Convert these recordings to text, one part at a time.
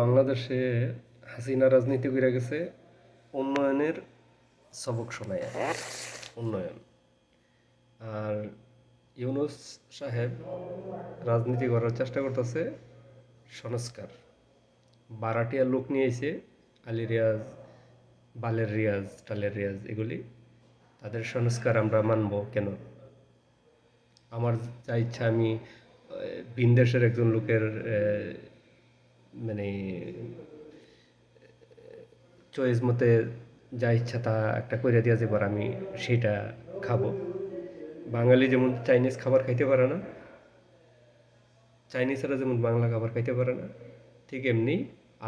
বাংলাদেশে হাসিনা রাজনীতি করে গেছে, উন্নয়নের সবক শোনায় উন্নয়ন। আর ইউনুস সাহেব রাজনীতি করার চেষ্টা করতেছে সংস্কার। বারাটিয়া লোক নিয়ে এসে আলী রিয়াজ, বালের রিয়াজ টালের রিয়াজ, এগুলি। তাদের সংস্কার আমরা মানব কেন? আমার যা ইচ্ছা আমি ভিন দেশের একজন লোকের মানে চয়েস মতে যা ইচ্ছা তা একটা করে দেওয়া যাবে আর আমি সেটা খাব। বাঙালি যেমন চাইনিজ খাবার খাইতে পারে না চাইনিজরা যেমন বাংলা খাবার খাইতে পারে না, ঠিক এমনি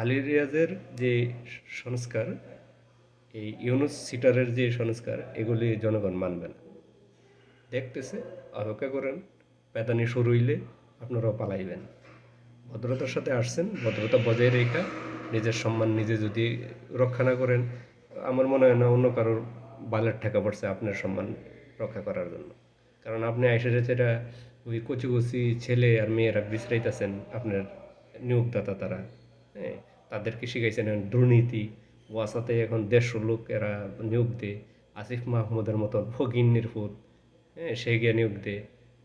আলী রিয়াজের যে সংস্কার, এই ইউনুস সিটারের যে সংস্কার, এগুলি জনগণ মানবে না। দেখতেছে, অপেক্ষা করেন পেদানি শুরু হইলে আপনারাও পালাইবেন। ভদ্রতার সাথে আসছেন, ভদ্রতা বজায় রেখা, নিজের সম্মান নিজে যদি রক্ষা না করেন, আমার মনে হয় না অন্য কারোর বালের ঠেকা পড়ছে আপনার সম্মান রক্ষা করার জন্য। কারণ আপনি এসে যেটা ওই কচি কচি ছেলে আর মেয়েরা বিশ্রাইতেছেন, আপনার নিয়োগদাতা তারা হ্যাঁ তাদেরকে শিখাইছেন দুর্নীতি, ওয়াসাতে এখন দেড়শো লোক এরা নিয়োগ দেয়, আসিফ মাহমুদের মতন ফকিন্নির ফুট হ্যাঁ সে গিয়ে নিয়োগ দেয়।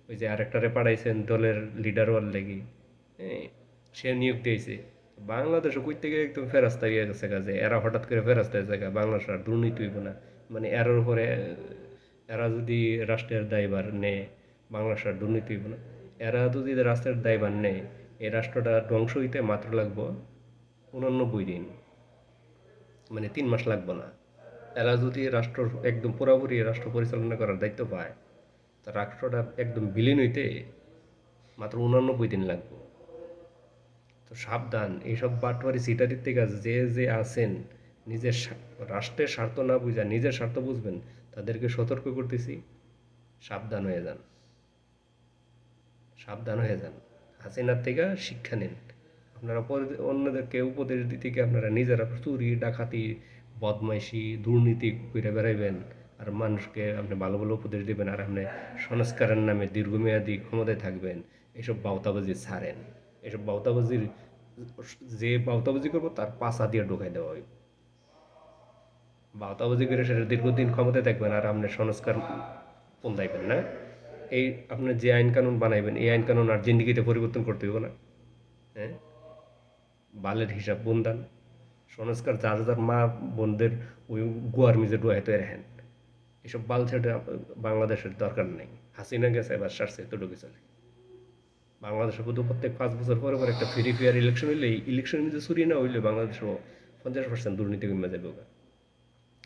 ওই যে আরেকটারে পাঠাইছেন দলের লিডার ওয়ার লেগে হ্যাঁ সে নিয়োগ দিয়েছে। বাংলাদেশে কই থেকে একদম ফেরাস্তা গিয়ে গেছে কাজে এরা হঠাৎ করে ফেরাস্তা হয়েছে গা, বাংলাদেশ আর দুর্নীতি হইব না। মানে এরার উপরে এরা যদি রাষ্ট্রের দায়ভার নেয় বাংলাদেশ আর দুর্নীতি হইব না। এরা যদি রাষ্ট্রের দায়ভার নেয় এই রাষ্ট্রটা ধ্বংস হইতে মাত্র লাগবো উনানব্বই দিন। মানে তিন মাস লাগবে না। এরা যদি রাষ্ট্র একদম পুরোপুরি রাষ্ট্র পরিচালনা করার দায়িত্ব পায় তা রাষ্ট্রটা একদম বিলীন হইতে মাত্র উনানব্বই দিন লাগবে। তো সাবধান, এইসব বাটওয়ারি সিটারির থেকে যে যে আছেন, নিজের রাষ্ট্রের স্বার্থ না বুঝা, নিজের স্বার্থ বুঝবেন, তাদেরকে সতর্ক করতেছি, সাবধান হয়ে যান। সাবধান হয়ে যান। হাসিনার থেকে শিক্ষা নিন। আপনারা অন্যদেরকে উপদেশ দিতে গিয়ে আপনারা নিজেরা চুরি, ডাকাতি, বদমাইশি, দুর্নীতি করে বেড়াইবেন, আর মানুষকে আপনি ভালো ভালো উপদেশ দিবেন, আর আপনি সংস্কারের নামে দীর্ঘমেয়াদী ক্ষমতায় থাকবেন, এসব বাউতাবাজি ছাড়েন। এসব বাউতাবাজির যে বাউতাবাজি করব, তার পাশা দিয়ে ঢুকাই দেওয়া হয় বাউতাবাজি করে সেটা দীর্ঘদিন ক্ষমতায় থাকবেন আর আপনি সংস্কার পন্দাইবেন না। এই আপনার যে আইন কানুন বানাইবেন, এই আইন কানুন আর জিন্দিগিতে পরিবর্তন করতে হবে না। হ্যাঁ? বালের হিসাব বন্দান। সংস্কার যার যার মা বোনদের ওই গোয়ার মিজে ডুয়াইতে রাখেন এসব বাল ছেড়ে বাংলাদেশের দরকার নেই। হাসিনা গেছে, এবার সারছে এতটুকু চলে। বাংলাদেশের শুধু প্রত্যেক পাঁচ বছর পরে পরে একটা ফ্রি ফেয়ার ইলেকশন হইলে ইলেকশন মিজে চুরি না হইলে বাংলাদেশও পঞ্চাশ পার্সেন্ট দুর্নীতি কমে যাবে।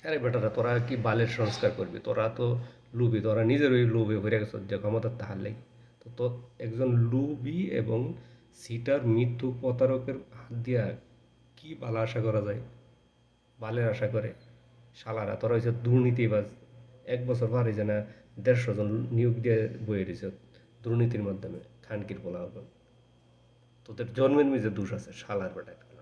আরে বেটারা, তোরা কি বালের সংস্কার করবি? তোরা তো লুবি, তোরা নিজের ওই লোভে হয়ে গেছ, যে ক্ষমতা তাহার লাগি। তো তো একজন লুবি এবং সিটার মৃত্যু প্রতারকের হাত দিয়া কি বালা আশা করা যায়? বালের আশা করে। শালারা, তোরা হয়েছে দুর্নীতিবাজ। এক বছর পার হয়েছে না, দেড়শো জন নিয়োগ দিয়ে বয়ে দিয়েছে দুর্নীতির মাধ্যমে। খানকির বলা হবে তোদের জন্মের মিজে দুষ আছে শালার বেটার